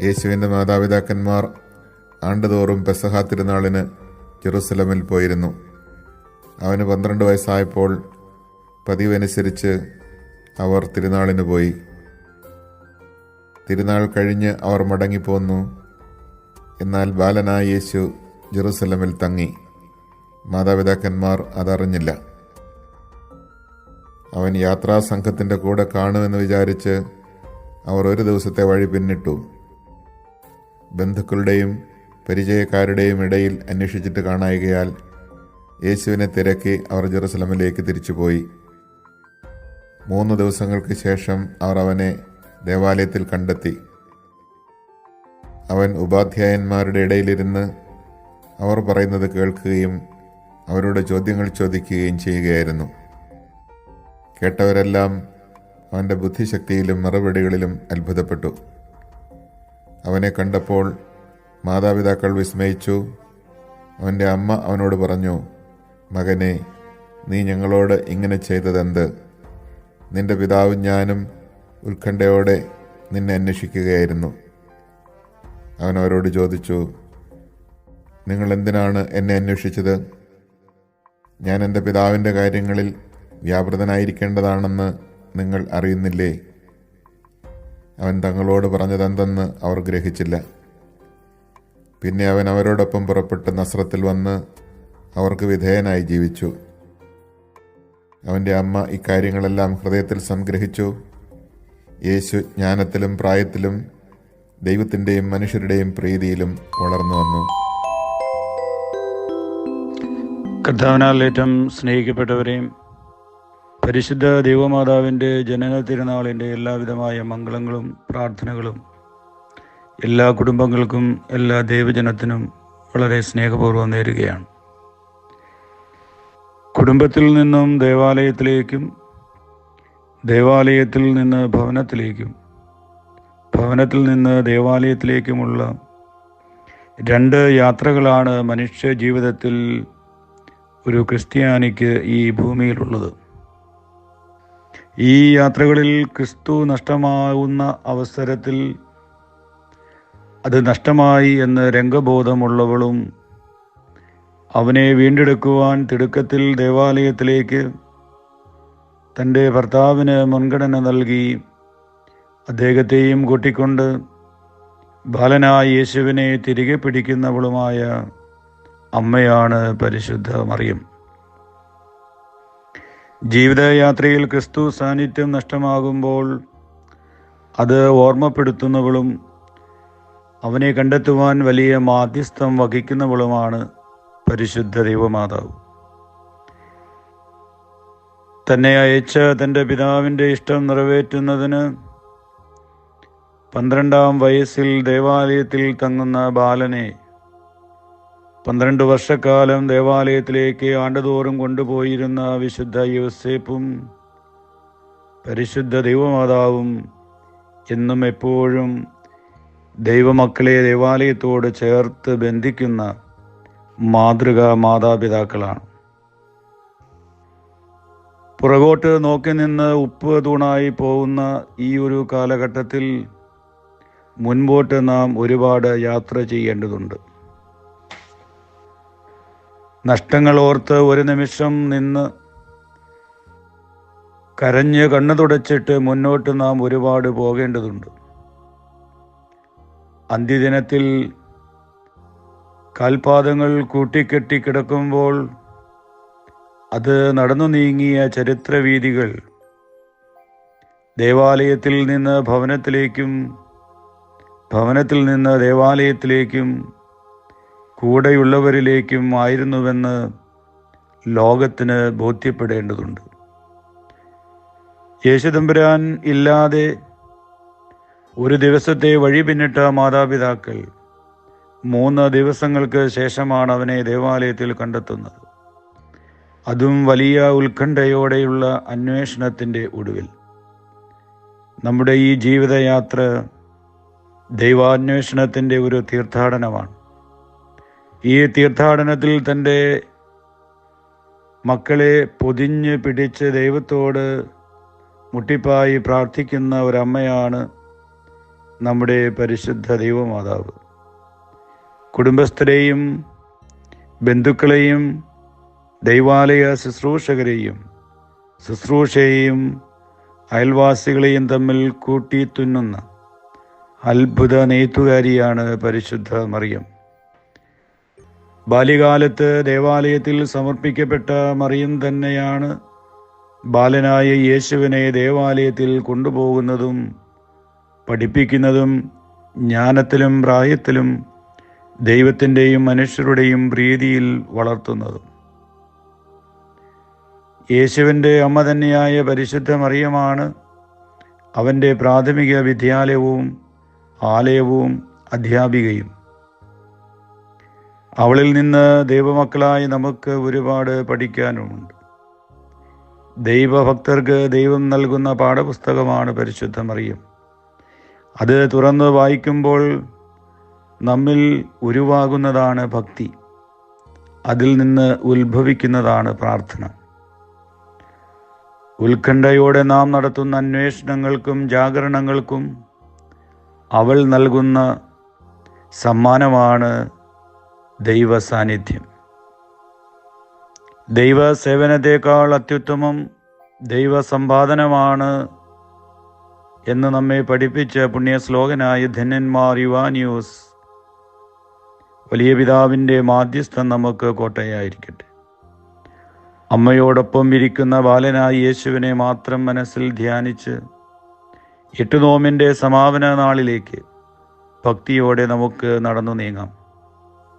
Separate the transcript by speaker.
Speaker 1: യേശുവിന്റെ മാതാപിതാക്കന്മാർ ആണ്ടുതോറും പെസഹ തിരുനാളിന് ജെറുസലമിൽ പോയിരുന്നു. അവന് പന്ത്രണ്ട് വയസ്സായപ്പോൾ പതിവനുസരിച്ച് അവർ തിരുനാളിന് പോയി. തിരുനാൾ കഴിഞ്ഞ് അവർ മടങ്ങിപ്പോന്നു. എന്നാൽ ബാലനായ യേശു ജെറുസലമിൽ തങ്ങി. മാതാപിതാക്കന്മാർ അതറിഞ്ഞില്ല. അവൻ യാത്രാസംഘത്തിന്റെ കൂടെ കാണുമെന്ന് വിചാരിച്ച് അവർ ഒരു ദിവസത്തെ വഴി പിന്നിട്ടു. ബന്ധുക്കളുടെയും പരിചയക്കാരുടെയും ഇടയിൽ അന്വേഷിച്ചിട്ട് കാണായികയാൽ യേശുവിനെ തിരക്കി അവർ ജെറുസലമിലേക്ക് തിരിച്ചുപോയി. മൂന്ന് ദിവസങ്ങൾക്ക് ശേഷം അവർ അവനെ ദേവാലയത്തിൽ കണ്ടെത്തി. അവൻ ഉപാധ്യായന്മാരുടെ ഇടയിലിരുന്ന് അവർ പറയുന്നത് കേൾക്കുകയും അവരുടെ ചോദ്യങ്ങൾ ചോദിക്കുകയും ചെയ്യുകയായിരുന്നു. കേട്ടവരെല്ലാം അവന്റെ ബുദ്ധിശക്തിയിലും മറുപടികളിലും അത്ഭുതപ്പെട്ടു. അവനെ കണ്ടപ്പോൾ മാതാപിതാക്കൾ വിസ്മയിച്ചു. അവന്റെ അമ്മ അവനോട് പറഞ്ഞു മകനെ നീ ഞങ്ങളോട് ഇങ്ങനെ ചെയ്തതെന്ത്? നിന്റെ പിതാവും ഞാനും ഉത്കണ്ഠയോടെ നിന്നെ അന്വേഷിക്കുകയായിരുന്നു. അവൻ അവരോട് ചോദിച്ചു നിങ്ങൾ എന്തിനാണ് എന്നെ അന്വേഷിച്ചത്? ഞാൻ എന്റെ പിതാവിന്റെ കാര്യങ്ങളിൽ വ്യാപൃതനായിരിക്കേണ്ടതാണെന്ന് നിങ്ങൾ അറിയുന്നില്ലേ? അവൻ തങ്ങളോട് പറഞ്ഞതെന്തെന്ന് അവർ ഗ്രഹിച്ചില്ല. പിന്നെ അവൻ അവരോടൊപ്പം പുറപ്പെട്ട് നസ്രത്തിൽ വന്ന് അവർക്ക് വിധേയനായി ജീവിച്ചു. അവന്റെ അമ്മ ഇക്കാര്യങ്ങളെല്ലാം ഹൃദയത്തിൽ സംഗ്രഹിച്ചു. യേശു ജ്ഞാനത്തിലും പ്രായത്തിലും ദൈവത്തിന്റെയും മനുഷ്യരുടെയും പ്രീതിയിലും വളർന്നു വന്നു.
Speaker 2: കർത്താവിനാൽ ഏറ്റവും സ്നേഹിക്കപ്പെട്ടവരെയും പരിശുദ്ധ ദൈവമാതാവിന്റെ ജനന തിരുനാളിന്റെ എല്ലാവിധമായ മംഗളങ്ങളും പ്രാർത്ഥനകളും എല്ലാ കുടുംബങ്ങൾക്കും എല്ലാ ദൈവജനത്തിനും വളരെ സ്നേഹപൂർവം നേരുകയാണ്. കുടുംബത്തിൽ നിന്നും ദേവാലയത്തിലേക്കും ദേവാലയത്തിൽ നിന്ന് ഭവനത്തിലേക്കും ഭവനത്തിൽ നിന്ന് ദേവാലയത്തിലേക്കുമുള്ള രണ്ട് യാത്രകളാണ് മനുഷ്യ ജീവിതത്തിൽ ഒരു ക്രിസ്ത്യാനിക്ക് ഈ ഭൂമിയിലുള്ളത്. ഈ യാത്രകളിൽ ക്രിസ്തു നഷ്ടമാവുന്ന അവസരത്തിൽ അത് നഷ്ടമായി എന്ന് രംഗബോധമുള്ളവളും അവനെ വീണ്ടെടുക്കുവാൻ തിടുക്കത്തിൽ ദേവാലയത്തിലേക്ക് തന്റെ ഭർത്താവിന് മുൻഗണന നൽകി അദ്ദേഹത്തെയും കൂട്ടിക്കൊണ്ട് ബാലനായ യേശുവിനെ തിരികെ പിടിക്കുന്നവളുമായ അമ്മയാണ് പരിശുദ്ധ മറിയം. ജീവിതയാത്രയിൽ ക്രിസ്തു സാന്നിധ്യം നഷ്ടമാകുമ്പോൾ അത് ഓർമ്മപ്പെടുത്തുന്നവളും അവനെ കണ്ടെത്തുവാൻ വലിയ മാധ്യസ്ഥം വഹിക്കുന്നവളുമാണ് പരിശുദ്ധ ദൈവമാതാവ്. തന്നെ അയച്ച തന്റെ പിതാവിന്റെ ഇഷ്ടം നിറവേറ്റുന്നതിന് പന്ത്രണ്ടാം വയസ്സിൽ ദേവാലയത്തിൽ തങ്ങുന്ന ബാലനെ പന്ത്രണ്ട് വർഷക്കാലം ദേവാലയത്തിലേക്ക് ആണ്ടുതോറും കൊണ്ടുപോയിരുന്ന വിശുദ്ധ യോസേപ്പും പരിശുദ്ധ ദൈവമാതാവും എന്നും എപ്പോഴും ദൈവമക്കളെ ദേവാലയത്തോട് ചേർത്ത് ബന്ധിക്കുന്ന മാതൃക മാതാപിതാക്കളാണ്. പുറകോട്ട് നോക്കി നിന്ന് ഉപ്പ് തൂണായി പോകുന്ന ഈ ഒരു കാലഘട്ടത്തിൽ മുൻപോട്ട് നാം ഒരുപാട് യാത്ര ചെയ്യേണ്ടതുണ്ട്. നഷ്ടങ്ങൾ ഓർത്ത് ഒരു നിമിഷം നിന്ന് കരഞ്ഞ് കണ്ണു തുടച്ചിട്ട് മുന്നോട്ട് നാം ഒരുപാട് പോകേണ്ടതുണ്ട്. അന്ത്യദിനത്തിൽ കാൽപാദങ്ങൾ കൂട്ടിക്കെട്ടി കിടക്കുമ്പോൾ അത് നടന്നു നീങ്ങിയ ചരിത്രവീതികൾ ദേവാലയത്തിൽ നിന്ന് ഭവനത്തിലേക്കും ഭവനത്തിൽ നിന്ന് ദേവാലയത്തിലേക്കും കൂടെയുള്ളവരിലേക്കും ആയിരുന്നുവെന്ന് ലോകത്തിന് ബോധ്യപ്പെടേണ്ടതുണ്ട്. യേശുദമ്പുരാൻ ഇല്ലാതെ ഒരു ദിവസത്തെ വഴി പിന്നിട്ട മാതാപിതാക്കൾ മൂന്ന് ദിവസങ്ങൾക്ക് ശേഷമാണ് അവനെ ദേവാലയത്തിൽ കണ്ടെത്തുന്നത്. അതും വലിയ ഉത്കണ്ഠയോടെയുള്ള അന്വേഷണത്തിന്റെ ഒടുവിൽ. നമ്മുടെ ഈ ജീവിതയാത്ര ദൈവാന്വേഷണത്തിന്റെ ഒരു തീർത്ഥാടനമാണ്. ഈ തീർത്ഥാടനത്തിൽ തന്റെ മക്കളെ പൊതിഞ്ഞ് പിടിച്ച് ദൈവത്തോട് മുട്ടിപ്പായി പ്രാർത്ഥിക്കുന്ന ഒരമ്മയാണ് നമ്മുടെ പരിശുദ്ധ ദൈവമാതാവ്. കുടുംബസ്ഥരെയും ബന്ധുക്കളെയും ദൈവാലയ ശുശ്രൂഷകരെയും ശുശ്രൂഷയെയും അയൽവാസികളെയും തമ്മിൽ കൂട്ടി തുന്നുന്ന അത്ഭുത നെയ്ത്തുകാരിയാണ് പരിശുദ്ധ മറിയം. ബാല്യകാലത്ത് ദേവാലയത്തിൽ സമർപ്പിക്കപ്പെട്ട മറിയം തന്നെയാണ് ബാലനായ യേശുവിനെ ദേവാലയത്തിൽ കൊണ്ടുപോകുന്നതും പഠിപ്പിക്കുന്നതും ജ്ഞാനത്തിലും പ്രായത്തിലും ദൈവത്തിന്റെയും മനുഷ്യരുടെയും പ്രീതിയിൽ വളർത്തുന്നതും. യേശുവിന്റെ അമ്മ തന്നെയായ പരിശുദ്ധ മറിയമാണ് അവന്റെ പ്രാഥമിക വിദ്യാലയവും ആലയവും അധ്യാപികയും. അവളിൽ നിന്ന് ദൈവമക്കളായി നമുക്ക് ഒരുപാട് പഠിക്കാനുമുണ്ട്. ദൈവഭക്തർക്ക് ദൈവം നൽകുന്ന പാഠപുസ്തകമാണ് പരിശുദ്ധ മറിയം. അത് തുറന്ന് വായിക്കുമ്പോൾ നമ്മിൽ ഉരുവാകുന്നതാണ് ഭക്തി. അതിൽ നിന്ന് ഉത്ഭവിക്കുന്നതാണ് പ്രാർത്ഥന. ഉത്കണ്ഠയോടെ നാം നടത്തുന്ന അന്വേഷണങ്ങൾക്കും ജാഗരണങ്ങൾക്കും അവൾ നൽകുന്ന സമ്മാനമാണ് ദൈവ സാന്നിധ്യം ദൈവ സേവനത്തെക്കാൾ അത്യുത്തമം ദൈവ സമ്പാദനമാണ് എന്ന് നമ്മെ പഠിപ്പിച്ച പുണ്യ ശ്ലോകനായ ധന്യന്മാർ യുവാനിയൂസ് വലിയ പിതാവിന്റെ മാധ്യസ്ഥം നമുക്ക് കോട്ടയായിരിക്കട്ടെ. അമ്മയോടൊപ്പം ഇരിക്കുന്ന ബാലനായ യേശുവിനെ മാത്രം മനസ്സിൽ ധ്യാനിച്ച് എട്ടുനോമിന്റെ സമാപന നാളിലേക്ക് ഭക്തിയോടെ നമുക്ക് നടന്നു നീങ്ങാം.